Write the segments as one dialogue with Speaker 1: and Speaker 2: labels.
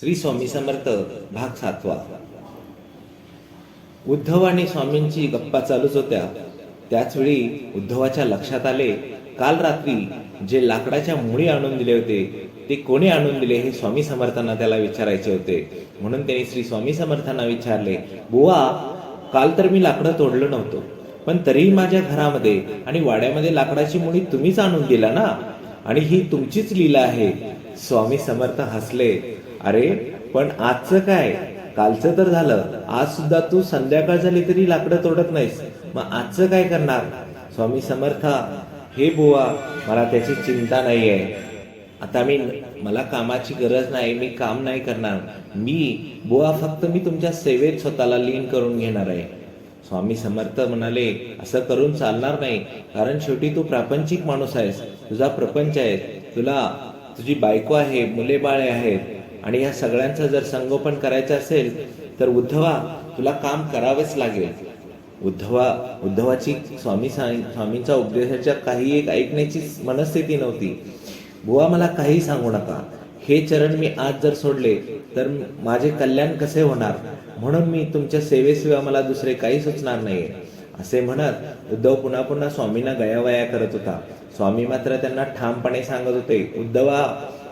Speaker 1: श्री स्वामी समर्थ भाग सातवा. उद्धव आणि स्वामींची गप्पा चालूच होत्या. त्याचवेळी उद्धवाच्या लक्षात आले काल रात्री जे लाकडाच्या मुळी आणून दिले होते ते कोणी आणून दिले हे स्वामी समर्थांना त्याला विचारायचे होते. म्हणून त्यांनी श्री स्वामी समर्थांना विचारले बुवा काल तर मी लाकडं तोडलं नव्हतं पण तरीही माझ्या घरामध्ये आणि वाड्यामध्ये लाकडाची मुळी तुम्हीच आणून दिला ना? आणि ही तुमचीच लीला आहे. स्वामी समर्थ हसले. अरे पण आजचं काय? कालचं तर झालं. आज सुद्धा तू संध्याकाळ झाली तरी लाकडं तोडत नाहीस. मग आजचं काय करणार? स्वामी समर्था हे बुवा मला त्याची चिंता नाही आहे आता मी मला कामाची गरज नाही मी काम नाही करणार. मी बुवा फक्त मी तुमच्या सेवेत स्वतःला लीन करून घेणार आहे. स्वामी समर्थ म्हणाले असं करून चालणार नाही. कारण शेवटी तू प्रापंचिक माणूस आहेस. तुझा प्रपंच आहे. तुला तुझी बायको आहे मुले बाळे आहेत. आणि या सगळ्यांचं जर संगोपन करायचं असेल तर उद्धवा तुला काम करावेच लागेल. उद्धवा उद्धवाची स्वामी स्वामींच्या उपदेशाच्या काही एक ऐकण्याची मनस्थिती नव्हती. बुवा मला काही सांगू नका. हे चरण मी आज जर सोडले तर माझे कल्याण कसे होणार? म्हणून मी तुमच्या सेवेशिवाय मला दुसरे काही सुचणार नाही असे म्हणत उद्धव पुन्हा पुन्हा स्वामींना गयावया करत होता. स्वामी मात्र त्यांना ठामपणे सांगत होते उद्धवा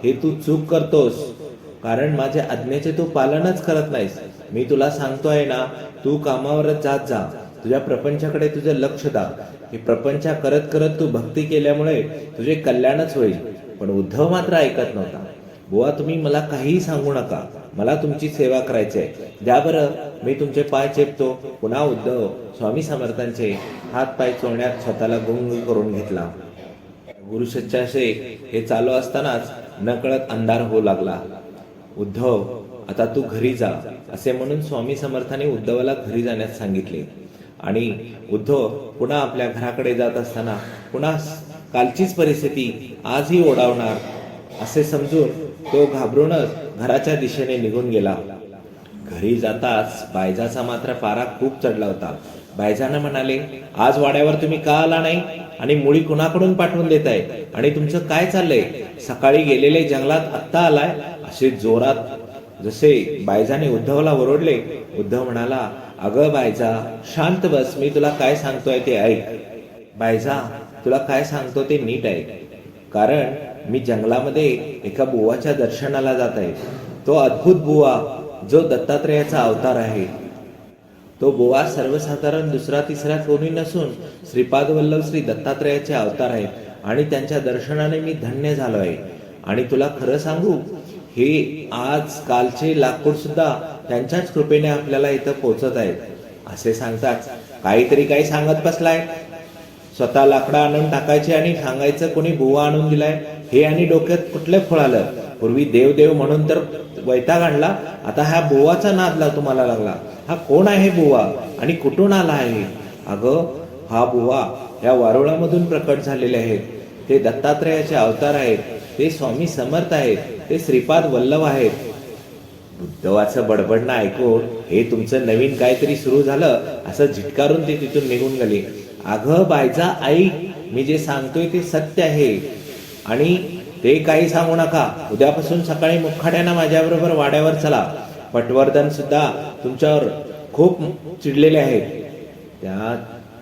Speaker 1: हे तू चूक करतोस. कारण माझ्या आज्ञेचे तू पालनच करत नाहीस. मी तुला सांगतोय ना तू कामावरच जात जा. तुझ्या प्रपंचाकडे तुझं लक्ष दा. हे प्रपंच करत करत तू भक्ती केल्यामुळे तुझे कल्याणच होईल. पण उद्धव मात्र ऐकत नव्हता. बुवा तुम्ही मला काहीही सांगू नका. मला तुमची सेवा करायची आहे. द्या बरं मी तुमचे पाय चेपतो. पुन्हा उद्धव स्वामी समर्थांचे हात पाय चोळण्यात स्वतःला गुंग करून घेतला. गुरुसच्चाशे हे चालू असतानाच नकळत अंधार होऊ लागला. उद्धव आता तू घरी जा असे म्हणून स्वामी समर्थाने उद्धवाला घरी जाण्यास सांगितले. आणि उद्धव पुन्हा आपल्या घराकडे जात असताना पुन्हा कालचीच परिस्थिती आजही ओढावणार असे समजून तो घाबरूनच घराच्या दिशेने निघून गेला. घरी जाताच बायजाचा मात्र पारा खूप चढला होता. बायजानं म्हणाले आज वाड्यावर तुम्ही का आला नाही? आणि मुळी कुणाकडून पाठवून देत आहे आणि तुमचं काय चाललंय? सकाळी गेलेले जंगलात आत्ता आलाय? असे जोरात जसे बायजाने उद्धवला ओरडले उद्धव म्हणाला अगं बायजा शांत बस मी तुला काय सांगतोय ते ऐक. बायजा तुला काय सांगतो ते नीट ऐक. कारण मी जंगलामध्ये एका बुवाच्या दर्शनाला जात आहे. तो अद्भुत बुवा जो दत्तात्रेयाचा अवतार आहे. तो बुवा सर्वसाधारण दुसरा तिसरा कोणी नसून श्रीपाद वल्लभ श्री दत्तात्रेयाचे अवतार आहे आणि त्यांच्या दर्शनाने मी धन्य झालो आहे. आणि तुला खरं सांगू हे आज कालचे लाकूड सुद्धा त्यांच्याच कृपेने आपल्याला इथं पोचत आहेत. असे सांगतात काहीतरी काही सांगत बसलाय. स्वतः लाकडं आणून टाकायचे आणि सांगायचं कोणी बुवा आणून दिलाय हे आणि डोक्यात कुठलं फळ आलं? पूर्वी देव देव म्हणून तर वैताग आणला आता ह्या बुवाचा नादला तुम्हाला लागला. हा कोण आहे बुवा? आणि कुठून आला आहे? अगं हा बुवा या वारुळामधून प्रकट झालेले आहेत. ते दत्तात्रेयाचे अवतार आहेत. ते स्वामी समर्थ आहेत. ते श्रीपाद वल्लभ आहेत. बुद्धवाचं बडबडणं ऐकून हे तुमचं नवीन काहीतरी सुरू झालं असं झिटकारून ते तिथून निघून गेले. अगं बायचा ऐक मी जे सांगतोय ते सत्य आहे. आणि ते काही सांगू नका. उद्यापासून सकाळी मुखाट्यानं माझ्याबरोबर वाड्यावर चला. पटवर्धन सुद्धा तुमच्यावर खूप चिडलेले आहेत. त्या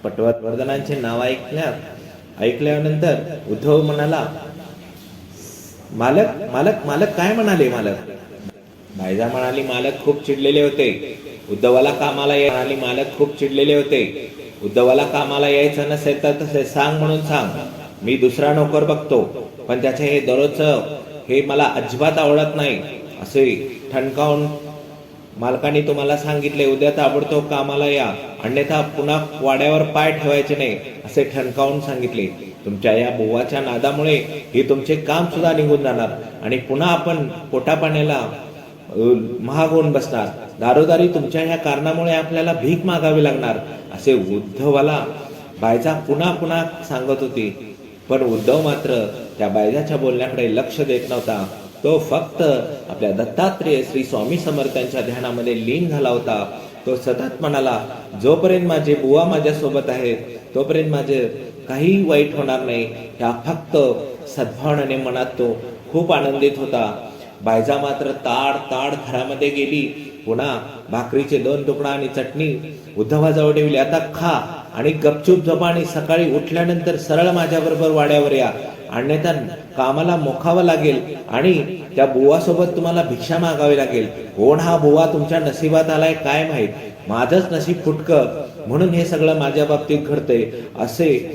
Speaker 1: पटवर्धनांचे नाव ऐकण्यात ऐकल्यानंतर उद्धव म्हणाला मालक मालक मालक काय म्हणाले मालक? बायजा म्हणाली मालक खूप चिडलेले होते. उद्धवाला कामाला ये म्हणाली मालक खूप चिडलेले होते. उद्धवाला कामाला यायचं नसेल तर तसे सांग म्हणून सांग. मी दुसरा नोकर बघतो पण त्याचे हे दररोजचं हे मला अजिबात आवडत नाही. असे ठणकावून मालकाने तुम्हाला सांगितले उद्या ताबडतोब कामाला या अन्यथा पुन्हा वाड्यावर पाय ठेवायचे नाही असे ठणकावून सांगितले. तुमच्या या बोवाच्या नादामुळे हे तुमचे काम सुद्धा निघून जाणार आणि पुन्हा आपण पोटापाण्याला महाग होऊन बसणार. दारोदारी तुमच्या ह्या कारणामुळे आपल्याला भीक मागावी लागणार असे उद्धवाला बायजा पुन्हा पुन्हा सांगत होती. पण उद्धव मात्र त्या बायजाच्या बोलण्याकडे लक्ष देत नव्हता. तो फक्त आपल्या दत्तात्रेय श्री स्वामी समर्थांच्या ध्यानामध्ये लीन झाला होता. तो सतत म्हणाला जोपर्यंत माझे बुवा माझ्या सोबत आहेत तोपर्यंत माझे काही वाईट होणार नाही. ह्या फक्त सद्भावनाने मनात तो खूप आनंदित होता. बायजा मात्र ताड ताड घरामध्ये गेली. पुन्हा भाकरीचे दोन तुकडा आणि चटणी. उद्धवाजवळ ठेवली आता खा. आणि गपचूप झोपा आणि सकाळी उठल्यानंतर सरळ माझ्याबरोबर वाड्यावर या. अन्यथा कामाला मोखावं लागेल आणि त्या बुवासोबत तुम्हाला भिक्षा मागावी लागेल. कोण हा बुवा तुमच्या नशिबात आलाय काय माहीत? माझंच नशीब फुटकं. म्हणून हे सगळं माझ्या बाबतीत घडतंय. असे